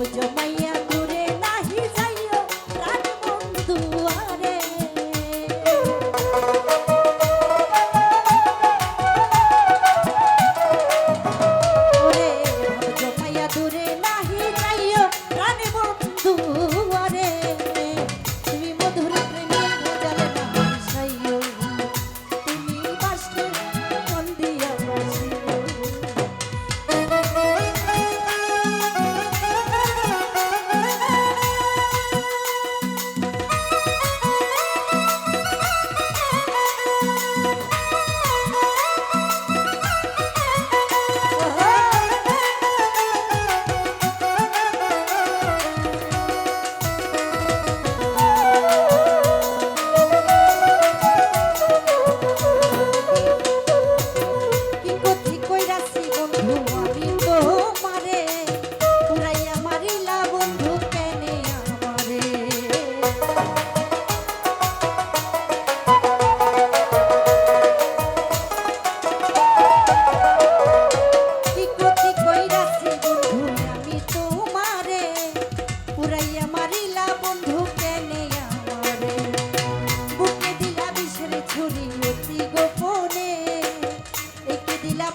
বুঝো মাইয়া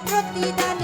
protida.